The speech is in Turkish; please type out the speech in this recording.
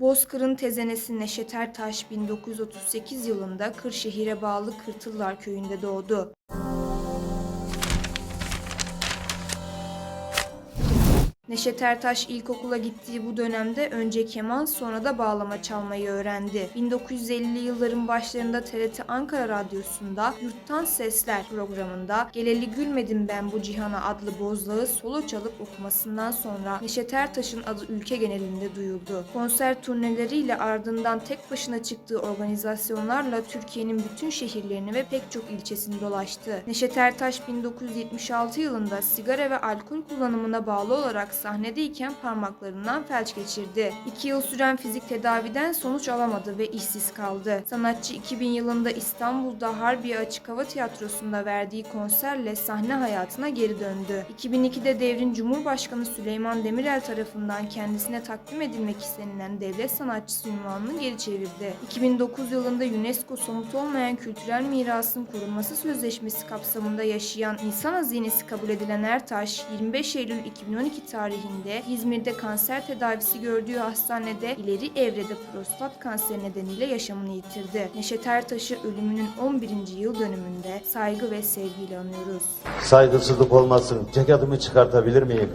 Bozkır'ın tezenesi Neşet Ertaş 1938 yılında Kırşehir'e bağlı Kırtıllar köyünde doğdu. Neşet Ertaş ilkokula gittiği bu dönemde önce keman sonra da bağlama çalmayı öğrendi. 1950'li yılların başlarında TRT Ankara Radyosu'nda Yurttan Sesler programında Geleli Gülmedim Ben Bu Cihana adlı bozlağı solo çalıp okumasından sonra Neşet Ertaş'ın adı ülke genelinde duyuldu. Konser turneleriyle ardından tek başına çıktığı organizasyonlarla Türkiye'nin bütün şehirlerini ve pek çok ilçesini dolaştı. Neşet Ertaş 1976 yılında sigara ve alkol kullanımına bağlı olarak sahnedeyken parmaklarından felç geçirdi. İki yıl süren fizik tedaviden sonuç alamadı ve işsiz kaldı. Sanatçı 2000 yılında İstanbul'da Harbiye Açık Hava Tiyatrosu'nda verdiği konserle sahne hayatına geri döndü. 2002'de devrin Cumhurbaşkanı Süleyman Demirel tarafından kendisine takdim edilmek istenilen devlet sanatçısı unvanını geri çevirdi. 2009 yılında UNESCO somut olmayan kültürel mirasın korunması sözleşmesi kapsamında yaşayan insan hazinesi kabul edilen Ertaş, 25 Eylül 2012 tarihinde İzmir'de kanser tedavisi gördüğü hastanede ileri evrede prostat kanseri nedeniyle yaşamını yitirdi. Neşet Ertaş'ı ölümünün 11. yıl dönümünde saygı ve sevgiyle anıyoruz. Saygısızlık olmasın. Ceketimi çıkartabilir miyim?